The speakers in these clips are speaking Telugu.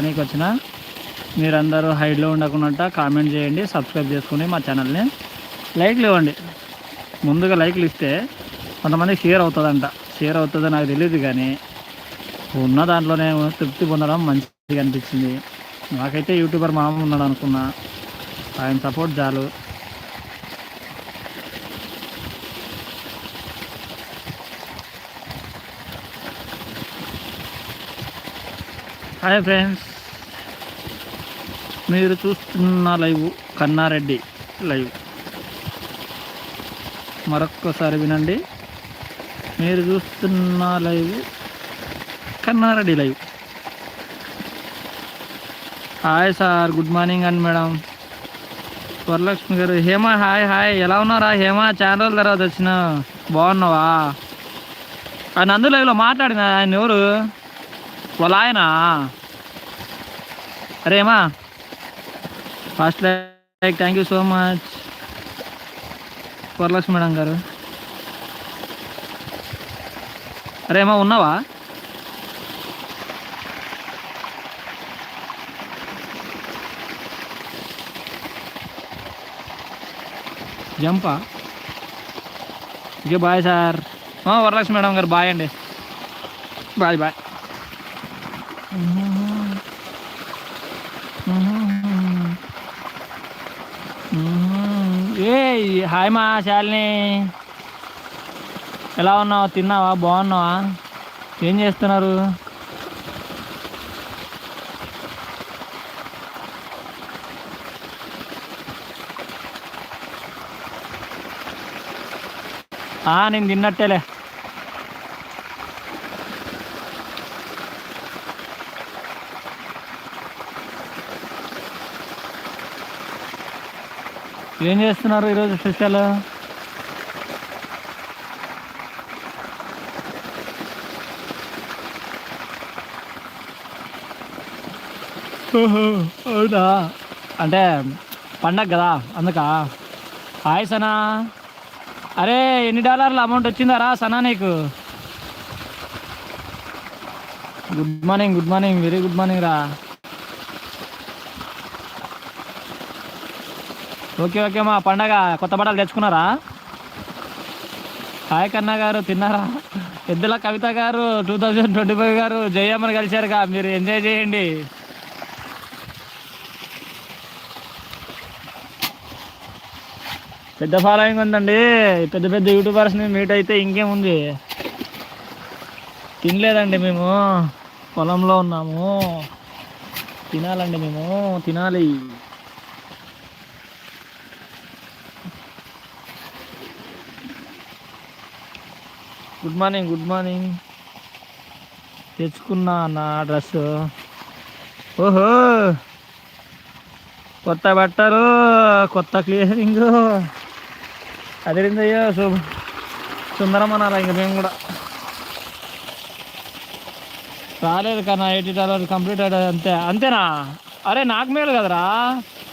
నీకు వచ్చిన మీరందరూ హైడ్లో ఉండకుండా కామెంట్ చేయండి సబ్స్క్రైబ్ చేసుకుని మా ఛానల్ని లైక్లు ఇవ్వండి ముందుగా లైక్లు ఇస్తే కొంతమంది షేర్ అవుతుందంట. షేర్ అవుతుందో నాకు తెలియదు కానీ ఉన్న దాంట్లోనే తృప్తి పొందడం మంచిగా అనిపించింది. నాకైతే యూట్యూబర్ మామ ఉన్నాడు అనుకున్నా ఆయన సపోర్ట్ చాలు. హాయ్ ఫ్రెండ్స్ మీరు చూస్తున్న లైవ్ కన్నారెడ్డి లైవ్. మరొక్కసారి వినండి. మీరు చూస్తున్న live Kannareddy live. Hi sir good morning అండి మేడం వరలక్ష్మి గారు హేమ హాయ్ హాయ్ ఎలా ఉన్నారా హేమ? చాలా రోజుల తర్వాత వచ్చిన బాగున్నావా? ఆయన అందులో ఇలా మాట్లాడిన ఆయన ఎవరు? వాళ్ళ ఆయన. అరేమా first like thank you so much Varalakshmi madam గారు. అరేమా ఉన్నావా? Zampa? Okay bye sir. Varalakshmi madam గారు బాయ్ అండి. Bye bye. ఏ హాయ్ మా శాలిని. ఎలా ఉన్నావు? తిన్నావా? బాగున్నావా? ఏం చేస్తున్నారు? ఆ, నేను తిన్నట్టేలే. ఏం చేస్తున్నారు ఈరోజు స్పెషల్? అవునా? అంటే పండగ కదా అందుక. హాయ్ సనా. అరే ఎన్ని డాలర్ల అమౌంట్ వచ్చిందారా సనా నీకు? Good morning good morning very good morning రా. ఓకే ఓకే మా పండగ కొత్త బట్టలు తెచ్చుకున్నారా? హాయ్ కన్నా గారు తిన్నారా? పెద్దల కవిత గారు టూ థౌజండ్ ట్వంటీ ఫైవ్ గారు జయమ్మని కలిశారుగా మీరు ఎంజాయ్ చేయండి. పెద్ద ఫాలోయింగ్ ఉందండి. పెద్ద పెద్ద యూట్యూబర్స్ని మీట్ అయితే ఇంకేముంది? తినలేదండి మేము. పొలంలో ఉన్నాము. తినాలండి మేము. తినాలి. గుడ్ మార్నింగ్ గుడ్ మార్నింగ్ తెచ్చుకున్నా నా డ్రెస్ ఓహో! కొత్త బట్టలు కొత్త క్లీనింగ్ అదిరిందయ్యో సు సుందరం ఇంక మేము కూడా. రాలేదు కన్నా ఎయిటీ డాలర్ కంప్లీట్ అయ్యాడు అంతే అంతేనా? అరే నాకు మేలు కదరా.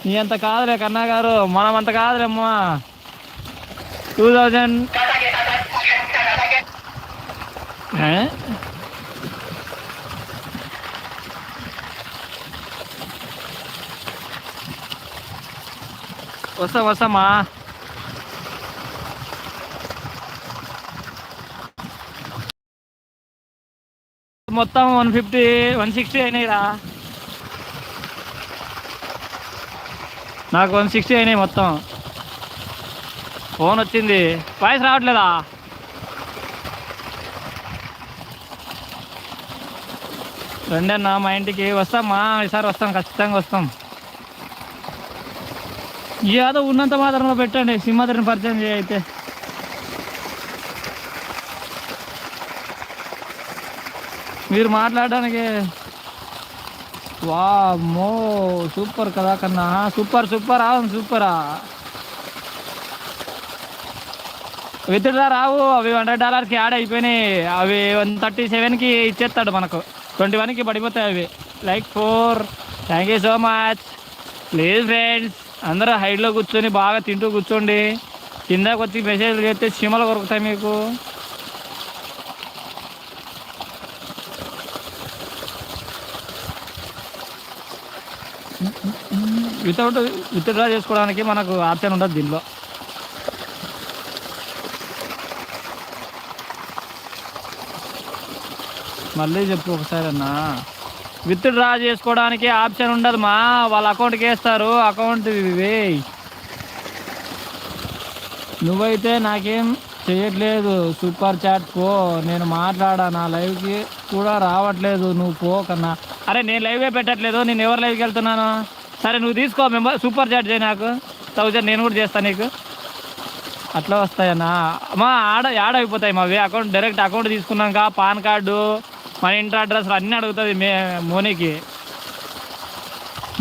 నీ అంత కాదులే కన్నా గారు మనం అంత కాదులేమ్మా. టూ థౌజండ్ వస్తా వస్తామా మొత్తం వన్ ఫిఫ్టీ వన్ సిక్స్టీ అయినాయిరా నాకు వన్ సిక్స్టీ అయినాయి మొత్తం ఫోన్ వచ్చింది. వాయిస్ రావట్లేదా? రండి అన్న మా ఇంటికి వస్తామా? ఈసారి వస్తాం ఖచ్చితంగా వస్తాం. ఏదో ఉన్నంత మాత్రంలో పెట్టండి సింహాద్రిని పరిచయం చేయ అయితే. మీరు మాట్లాడడానికి వామ్మో సూపర్ కదా కన్నా సూపర్ సూపర్ అవును సూపరా. విత్డ్రా రావు అవి హండ్రెడ్ డాలర్కి యాడ్ అయిపోయినాయి. అవి వన్ థర్టీ సెవెన్కి ఇచ్చేస్తాడు మనకు. ట్వంటీ వన్కి పడిపోతాయి అవి. Like four thank you so much please friends అందరూ హైట్లో కూర్చొని బాగా తింటూ కూర్చోండి. కిందకు వచ్చి మెసేజ్లు చేస్తే చీమలు కొరుకుతాయి మీకు. వితౌట్ విత్డ్రా చేసుకోవడానికి మనకు ఆప్షన్ ఉండదు దీనిలో. మళ్ళీ చెప్పు ఒకసారి అన్నా. విత్ డ్రా చేసుకోవడానికి ఆప్షన్ ఉండదు మా వాళ్ళ అకౌంట్కి వేస్తారు. అకౌంట్ ఇవి నువ్వైతే నాకేం చేయట్లేదు. సూపర్ చాట్ పో. నేను మాట్లాడా నా లైవ్కి కూడా రావట్లేదు. నువ్వు పో కన్నా. అరే నేను లైవే పెట్టట్లేదు. నేను ఎవరు లైవ్కి వెళ్తున్నాను? సరే నువ్వు తీసుకో. మెంబర్ సూపర్ చాట్ చేయి నాకు. థౌజండ్ నేను కూడా చేస్తాను నీకు. అట్లా వస్తాయన్నా. మా ఆడ యాడ్ అయిపోతాయి మావి. అకౌంట్ డైరెక్ట్ అకౌంట్ తీసుకున్నాక పాన్ కార్డు మన ఇంటి అడ్రస్ అన్నీ అడుగుతుంది మే మోనీకి.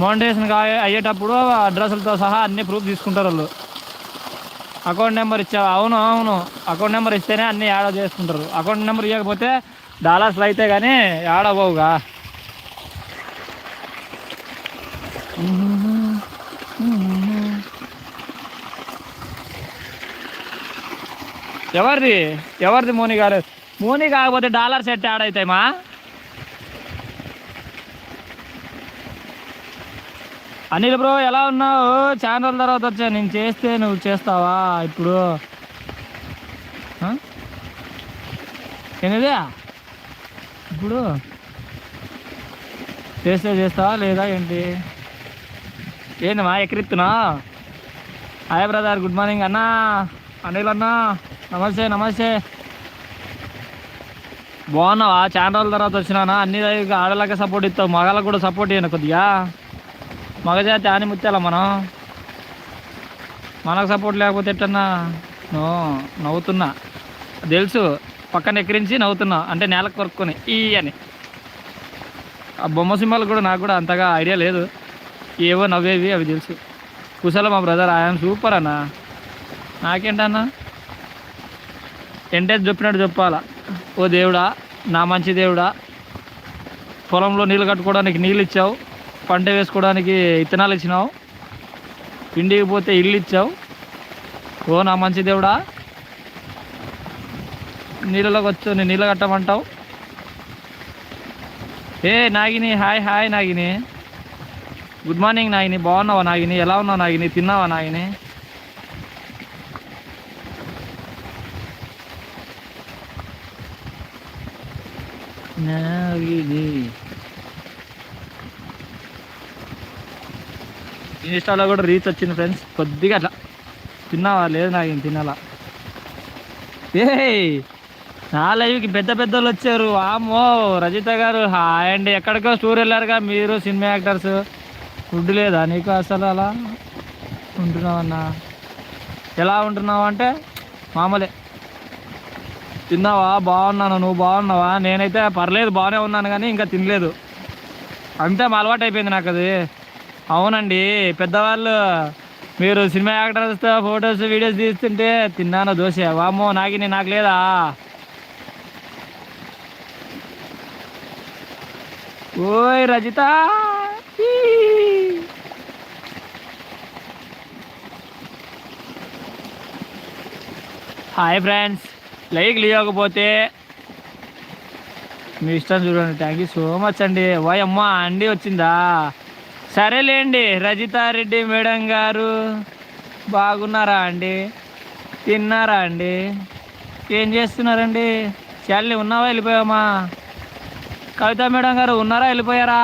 మోనిటేషన్ అయ్యేటప్పుడు అడ్రస్లతో సహా అన్ని ప్రూఫ్ తీసుకుంటారు వాళ్ళు. అకౌంట్ నెంబర్ ఇచ్చావు అవును అవును. అకౌంట్ నెంబర్ ఇస్తేనే అన్ని యాడ్ చేసుకుంటారు. అకౌంట్ నెంబర్ ఇవ్వకపోతే డాలర్స్లు అయితే కానీ యాడ్ అవ్వవుగా ఎవరిది? ఎవరిది మోని గారు? మోనీ కాకపోతే డాలర్ సెట్ యాడ్ అవుతాయమ్మా అనిల్ బ్రో ఎలా ఉన్నావు? ఛానల్ తర్వాత వచ్చా. నేను చేస్తే నువ్వు చేస్తావా ఇప్పుడు? ఆ? ఇప్పుడు? చేస్తే చేస్తావా లేదా ఏంటి? ఏందమ్మా మా ఎక్కిరిస్తున్నా హాయ్ బ్రదర్ గుడ్ మార్నింగ్ అన్నా. అనిల్ అన్నా నమస్తే నమస్తే. బాగున్నావా? చాలా రోజుల తర్వాత వచ్చినానా? అన్ని ఇక ఆడలాగా సపోర్ట్ ఇస్తావు. మగాళ్ళకు కూడా సపోర్ట్ ఇవ్వను కొద్దిగా. మగజాతి ఆని ముత్యాల మనం. మనకు సపోర్ట్ లేకపోతే ఎట్టన్నా నో నవ్వుతున్నా. తెలుసు. పక్కన ఎక్కిరించి నవ్వుతున్నా. అంటే నేలకు కొరుక్కొని. ఈ అని. ఆ బొమ్మ సింహాలు కూడా నాకు కూడా అంతగా ఐడియా లేదు. ఏవో నవ్వేవి అవి తెలుసు. కుశల మా బ్రదర్ ఆయన సూపర్ అన్న. నాకేంటన్నా? ఎంటేజ్ చెప్పినట్టు చెప్పాలా ఓ దేవుడా నా మంచి దేవుడా పొలంలో నీళ్ళు కట్టుకోవడానికి నీళ్ళు ఇచ్చావు పంట వేసుకోవడానికి ఇత్తనాలు ఇచ్చినావు పిండికి పోతే ఇల్లు ఇచ్చావు. ఓ నా మంచి దేవుడా నీళ్ళలోకి వచ్చు నేను నీళ్ళు కట్టమంటావు. ఏ Nagini hi hi Nagini. Good morning Nagini బాగున్నావా నాగిని? ఎలా ఉన్నావు నాగిని? తిన్నావా నాగిని? నాగిని ఇన్స్టాలో కూడా రీచ్ వచ్చింది ఫ్రెండ్స్ కొద్దిగా అట్లా. తిన్నావా? లేదు నాకు తినాలా? ఏ నా లైవ్కి పెద్ద పెద్ద వాళ్ళు వచ్చారు. ఆమో రజిత గారు హాయ్ అండి. ఎక్కడికో స్టూర్ వెళ్ళారుగా మీరు సినిమా యాక్టర్స్ ఫుడ్ లేదా నీకు అసలు అలా? ఉంటున్నావన్నా ఎలా ఉంటున్నావు అంటే మామూలే. తిన్నావా? బాగున్నాను. నువ్వు బాగున్నావా? నేనైతే పర్లేదు బాగానే ఉన్నాను కానీ ఇంకా తినలేదు. అంతే అలవాటు అయిపోయింది నాకు అది. అవునండి పెద్దవాళ్ళు మీరు సినిమా యాక్టర్స్తో ఫొటోస్ వీడియోస్ తీస్తుంటే తిన్నాను దోశ. వామో నాకి నాకు లేదా? ఓయ్ రజిత! Hi friends. లైక్ ఇవ్వకపోతే మీ ఇష్టం చూడండి. థ్యాంక్ యూ సో మచ్ అండి. వాయమ్మ అండి వచ్చిందా? సరేలేండి. రజితారెడ్డి మేడం గారు బాగున్నారా అండి? తిన్నారా అండి? ఏం చేస్తున్నారండి? చల్లి ఉన్నావా వెళ్ళిపోయామా కవిత మేడం గారు ఉన్నారా వెళ్ళిపోయారా?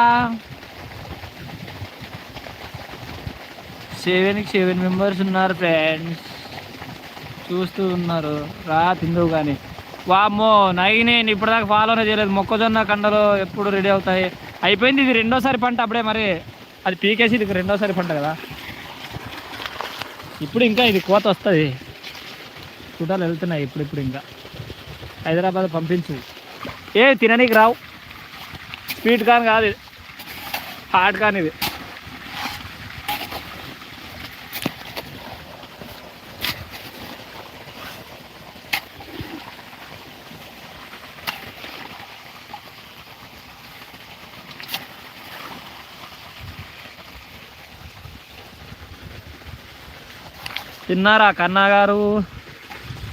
సెవెన్కి సెవెన్ మెంబర్స్ ఉన్నారు ఫ్రెండ్స్ చూస్తూ ఉన్నారు. రా తిందువు కానీ వామ్మో నైని నేను ఇప్పటిదాకా ఫాలోనే చేయలేదు. మొక్కజొన్న కండలు ఎప్పుడు రెడీ అవుతాయి? అయిపోయింది ఇది రెండోసారి పంట అప్పుడే మరి. అది పీకేసి ఇది రెండోసారి పంట కదా. ఇప్పుడు ఇంకా ఇది కోత వస్తుంది. చూడాలి వెళ్తున్నాయి ఇప్పుడు ఇప్పుడు ఇంకా. హైదరాబాద్ పంపించు ఏ తిననీకి రావు. స్వీట్ కార్న్ కాదు ఇది. హాట్ కార్న్ ఇది. తిన్నారా కన్నా గారు?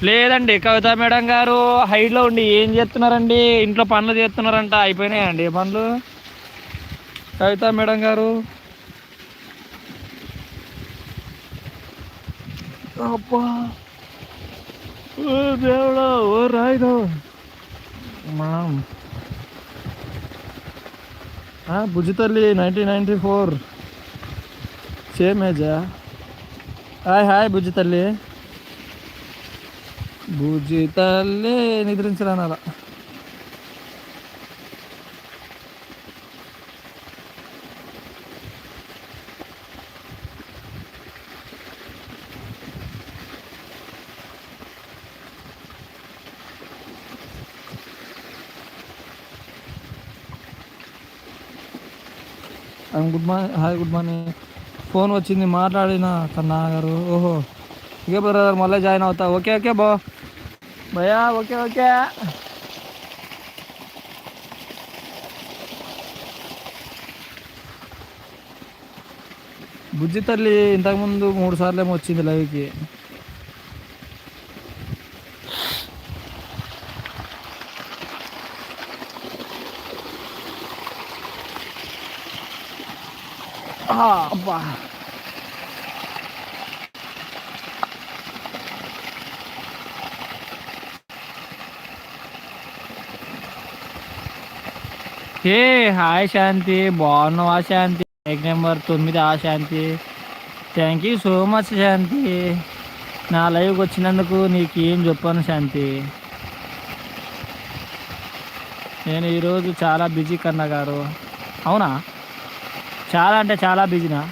లేదండి కవిత మేడం గారు హైట్లో ఉండి ఏం చేస్తున్నారండి? ఇంట్లో పనులు చేస్తున్నారంట అయిపోయినాయండి పనులు. కవిత మేడం గారు. అబ్బా! ఓ దేవుడా ఓ రాయిదో! మనం బుజ్జితల్లి నైన్టీన్ నైంటీ ఫోర్. సేమ్ ఏజా? హాయ్ హాయ్ బుజ్జి తల్లి బుజ్జి తల్లి నిద్రించరాను అలా good morning hi good morning phone వచ్చింది మాట్లాడిన కన్నా గారు. ఓహో. ఓకే బ్రదర్ మళ్ళీ జాయిన్ అవుతా. ఓకే ఓకే బా. భయా ఓకే ఓకే. బుజ్జి తల్లి ఇంతకుముందు మూడు సార్లు ఏమో వచ్చింది లైవ్కి అబ్బా ఏ హాయ్ శాంతి బాగున్నావా శాంతి? ఎగ్ నెంబర్ తొమ్మిది ఆ Shanti. Thank you so much Shanti. నా లైవ్కి వచ్చినందుకు నీకు ఏం చెప్పాను శాంతి. నేను ఈరోజు చాలా బిజీ కన్నా గారు. అవునా? చాలా అంటే చాలా బిజీనా?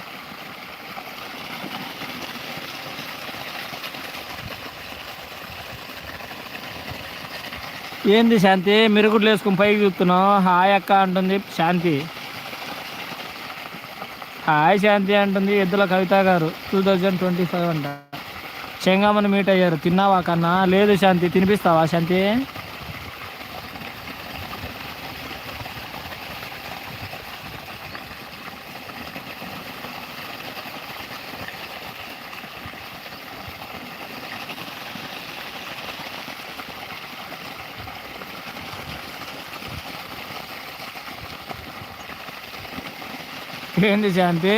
ఏంది శాంతి? మిరుగుడ్లు వేసుకుని పైకి చూస్తున్నావు? హాయ్ అక్క అంటుంది శాంతి. హాయ్ శాంతి అంటుంది ఎద్దుల కవిత గారు. టూ థౌజండ్ ట్వంటీ ఫైవ్ అంట. చెంగామని మీట్ అయ్యారు. తిన్నావా కన్నా? లేదు శాంతి. తినిపిస్తావా శాంతి? ఏంది శాంతి?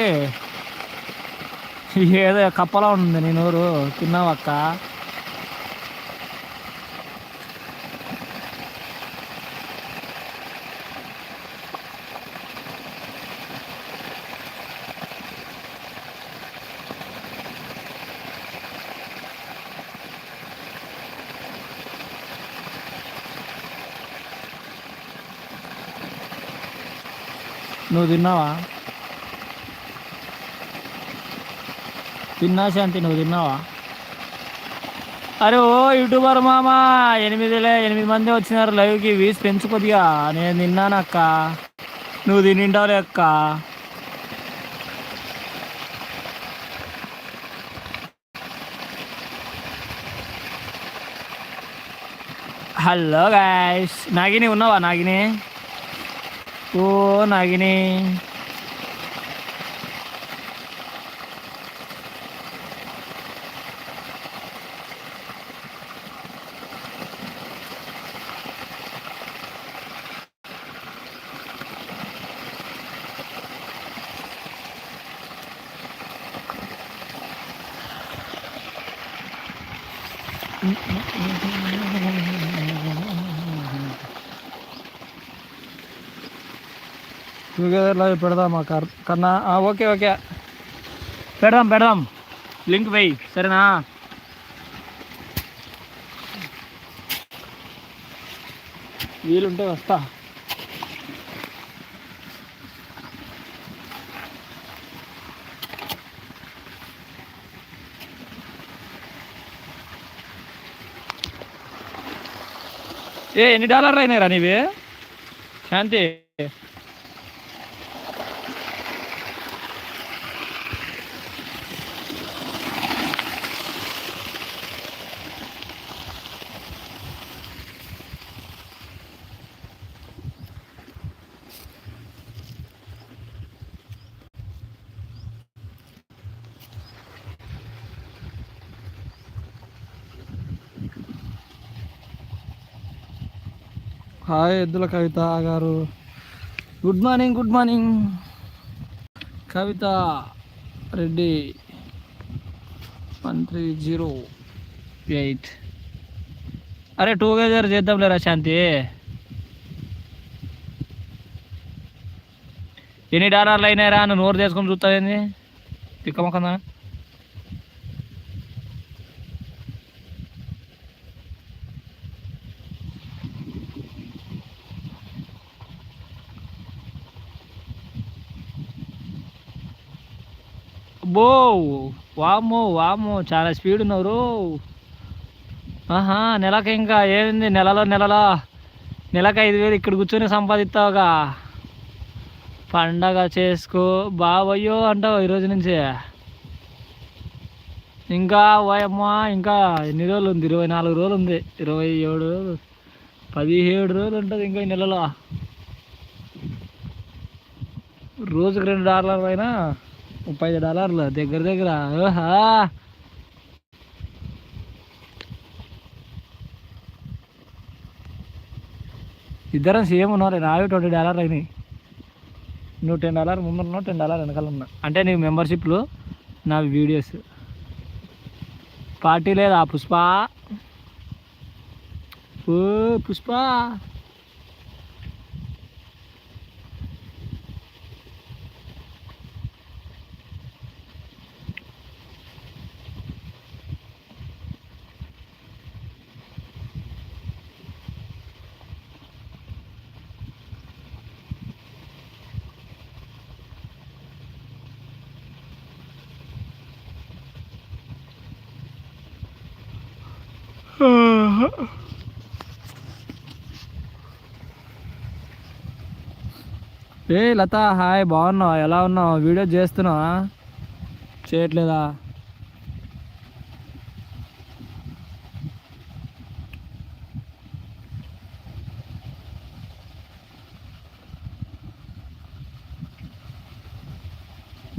ఏదో కప్పలా ఉంది నీ నోరు. తిన్నావక్క నువ్వు తిన్నావా? తిన్నా శాంతి నువ్వు తిన్నావా? అరే ఓ యూట్యూబర్ మామ ఎనిమిదిలే ఎనిమిది మంది వచ్చినారు లైవ్కి వీస్ పెంచు కొద్దిగా నేను తిన్నానక్క నువ్వు తినింటావులే అక్క. హలో గాయస్ నాగిని ఉన్నావా నాగిని? ఓ నాగిని. టుగెదర్ లైవ్ పెడదామా కర్ కన్నా ఓకే ఓకే. పెడదాం పెడదాం. లింక్ వెయ్యి సరేనా? వీలుంటే వస్తా. ఏ ఎన్ని డాలర్లు అయినాయిరా నీవి? శాంతి. హాయ్ ఎద్దుల కవిత గారు. Good morning good morning Kavitha Reddy one three zero eight. అరే టూ గేజర్ చేద్దాంలేరా శాంతి. ఎన్ని డాలర్లు అయినాయిరా నువ్వు నోరు చేసుకొని చూస్తావేంది? తిక్కమొక్కదా బో వామ్మో వామో చాలా స్పీడ్ ఉన్నారు ఆహా నెలకి ఇంకా ఏంది నెలలో నెలలో? నెలకు ఐదు వేలు ఇక్కడ కూర్చొని సంపాదిస్తావుగా. పండగ చేసుకో బావయ్యో అంటావు ఈరోజు నుంచి. ఇంకా ఓయమ్మా ఇంకా ఎన్ని రోజులు ఉంది? ఇరవై నాలుగు రోజులు ఉంది. ఇరవై ఏడు పదిహేడు రోజులు ఉంటుంది ఇంకా ఈ నెలలో. రోజుకి రెండు డాలర్లు అయినా ముప్పై ఐదు డాలర్లు దగ్గర దగ్గర. ఓహా. ఇద్దరం సేమ్ ఉన్నారు నావి ట్వంటీ డాలర్లు అయినాయి. నువ్వు టెన్ డాలర్ ముందు ఉన్నావు టెన్ డాలర్ వెనకాల ఉన్నా. అంటే నీ మెంబర్షిప్లు నా వీడియోస్. పార్టీ లేదా పుష్ప? ఓ పుష్ప. ఏ లత హాయ్ బాగున్నావు? ఎలా ఉన్నావు? వీడియో చేస్తున్నావా? చేయట్లేదా?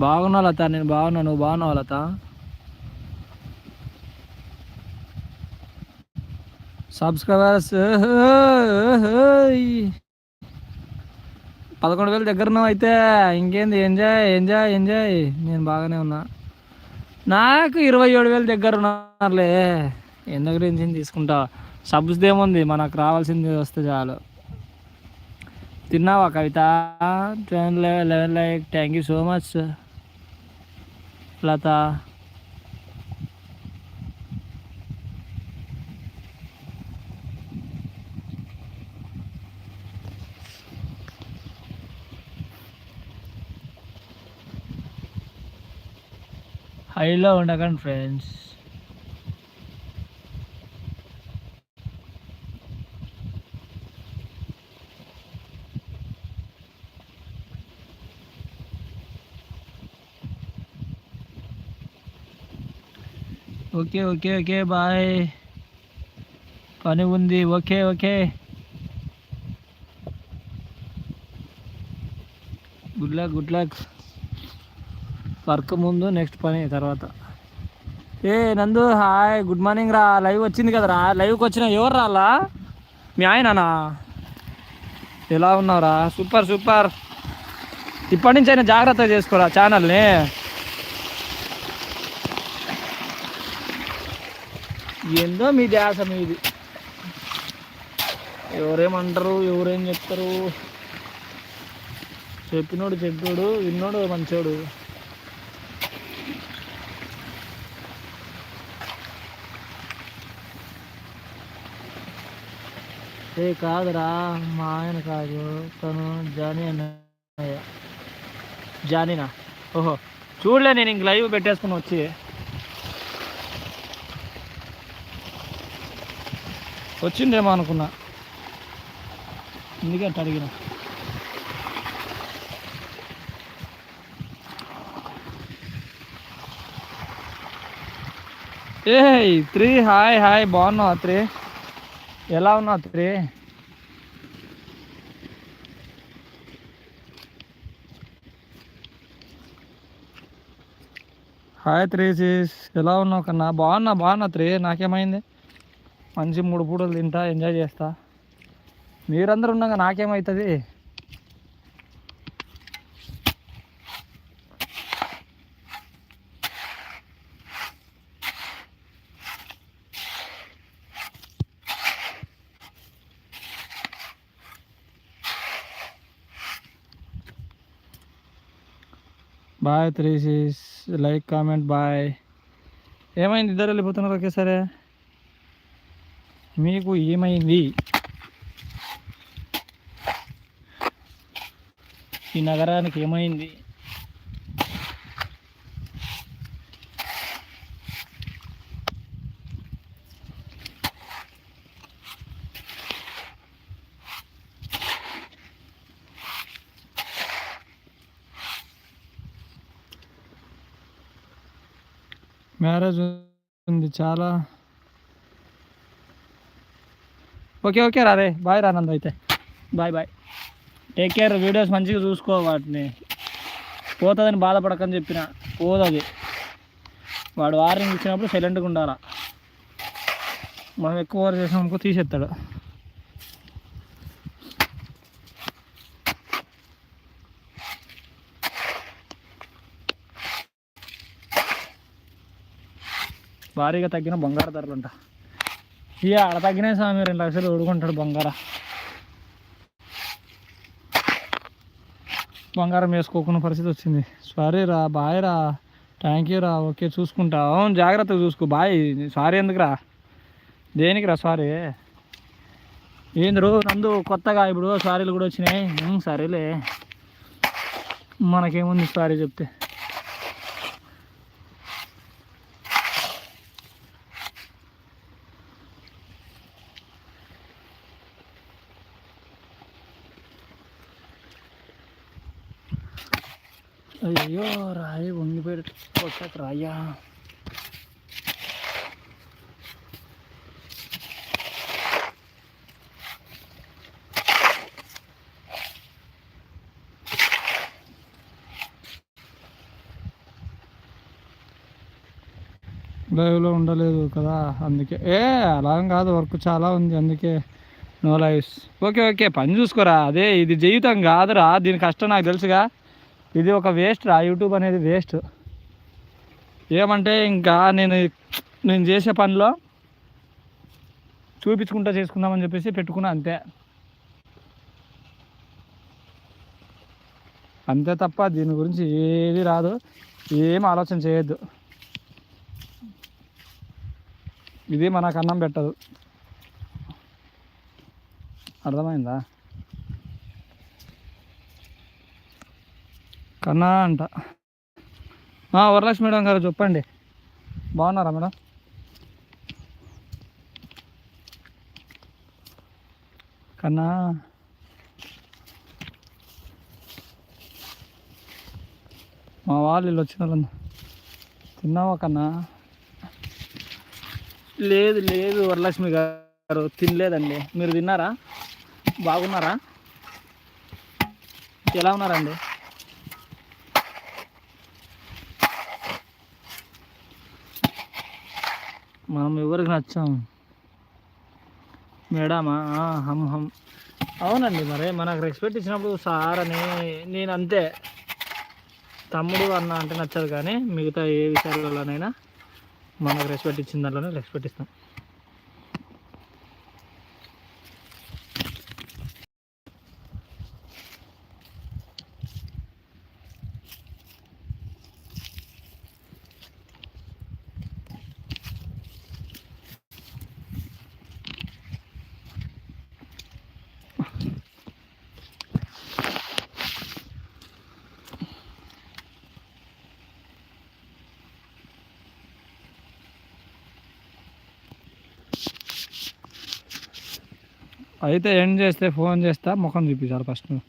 బాగున్నావు లత నేను బాగున్నా. నువ్వు బాగున్నావు లత? సబ్స్క్రైబర్స్ పదకొండు వేలు దగ్గర అయితే. ఇంకేంది ఎంజాయ్ ఎంజాయ్ ఎంజాయ్ నేను బాగానే ఉన్నా. నాకు ఇరవై ఏడు వేలు దగ్గర ఉన్నారులే. ఎందుకు గురించి తీసుకుంటా? సబ్స్ ఏముంది? మనకు రావాల్సింది వస్తే చాలు. తిన్నావా Kavitha? Twelve eleven eleven like thank you so much Latha. హైలో ఉండకండి friends okay okay okay bye పని ఉంది okay okay good luck good luck work ముందు నెక్స్ట్ పని తర్వాత. ఏ నందు హాయ్ గుడ్ మార్నింగ్ రా. లైవ్ వచ్చింది కదరా. లైవ్కి వచ్చిన ఎవరు రాలా? మీ ఆయననా? ఎలా ఉన్నావురా? Super super. ఇప్పటి నుంచి అయినా జాగ్రత్త చేసుకోరా ఛానల్ని. ఏందో మీ ధ్యాస మీది. ఎవరేమంటారు ఎవరేం చెప్తారు? చెప్పినోడు చెప్పాడు విన్నోడు మంచోడు. ఏ కాదురా మా ఆయన కాదు. తను జానీ అన్నయ్య జానీనా? ఓహో చూడలే నేను ఇంక లైవ్ పెట్టేసుకుని వచ్చి. వచ్చిందేమో అనుకున్నా. ఎందుకంటే అడిగినా అడిగిన? ఏ త్రీ హాయ్ హాయ్ బాగున్నావా త్రీ? ఎలా ఉన్నావు త్రీ హాయ్ త్రీ సీస్ ఎలా ఉన్నావు కన్నా? బాగున్నా బాగున్నా త్రీ. నాకేమైంది? మంచి మూడు పూటలు తింటా ఎంజాయ్ చేస్తా. మీరందరూ ఉన్నాక నాకేమవుతుంది బాయ్ త్రీసీస్ లైక్ కామెంట్ బాయ్ ఏమైంది? ఇద్దరు వెళ్ళిపోతున్నారు ఒకేసారి. మీకు ఏమైంది? ఈ నగరానికి ఏమైంది? మ్యారేజ్ ఉంది చాలా. ఓకే ఓకే రారే బాయ్ రానంద్ అయితే. Bye bye. Take care videos మంచిగా చూసుకో వాటిని. పోతుందని బాధపడకని చెప్పిన పోదది. వాడు వార్నింగ్ ఇచ్చినప్పుడు సైలెంట్గా ఉండాలా. మనం ఎక్కువ వారు అనుకో తీసేస్తాడు. భారీగా తగ్గిన బంగారు ధరలు ఉంటా ఇక ఆడ తగ్గినాయి స్వామి రెండు లక్షలు ఊడుకుంటాడు బంగార. బంగారం వేసుకోకున్న పరిస్థితి వచ్చింది. సారీ రా బాయ్ రా థ్యాంక్ యూ రా ఓకే చూసుకుంటా. అవును జాగ్రత్తగా చూసుకో బాయ్ సారీ ఎందుకురా? దేనికిరా సారీ ఏంద్రు నందు కొత్తగా ఇప్పుడు సారీలు కూడా వచ్చినాయి. సరేలే. మనకేముంది సారీ చెప్తే? వంగిపోయి రాయ్యా లైవ్లో ఉండలేదు కదా అందుకే. ఏ అలా కాదు వర్క్ చాలా ఉంది అందుకే నో లైవ్స్ ఓకే ఓకే పని చూసుకోరా అదే ఇది జీవితం కాదురా దీని కష్టం నాకు తెలుసుగా. ఇది ఒక వేస్ట్ రా యూట్యూబ్ అనేది వేస్ట్ ఏమంటే ఇంకా నేను నేను చేసే పనిలో చూపించుకుంటా చేసుకుందామని చెప్పేసి పెట్టుకున్నా అంతే. అంతే తప్ప దీని గురించి ఏది రాదు. ఏం ఆలోచన చేయొద్దు. ఇది మనకు అన్నం పెట్టదు. అర్థమైందా? కన్నా అంట. వరలక్ష్మి మేడం గారు చెప్పండి. బాగున్నారా మేడం? కన్నా మా వాళ్ళు వీళ్ళు వచ్చిన వాళ్ళందరూ. తిన్నావా కన్నా? లేదు లేదు వరలక్ష్మి గారు తినలేదండి. మీరు తిన్నారా? బాగున్నారా? ఎలా ఉన్నారండి? మనం ఎవరికి నచ్చాం? మేడమా? హమ్ హమ్. అవునండి మరి మనకు రెస్పెక్ట్ ఇచ్చినప్పుడు సార్ అని నేను అంతే. తమ్ముడు అన్న అంటే నచ్చదు కానీ మిగతా ఏ విషయాలలోనైనా మనకు రెస్పెక్ట్ ఇచ్చిన దాంట్లోనే రెస్పెక్ట్ ఇస్తాం. అయితే ఎండ్ చేస్తే ఫోన్ చేస్తా ముఖం చూపించాలి ఫస్ట్. నువ్వు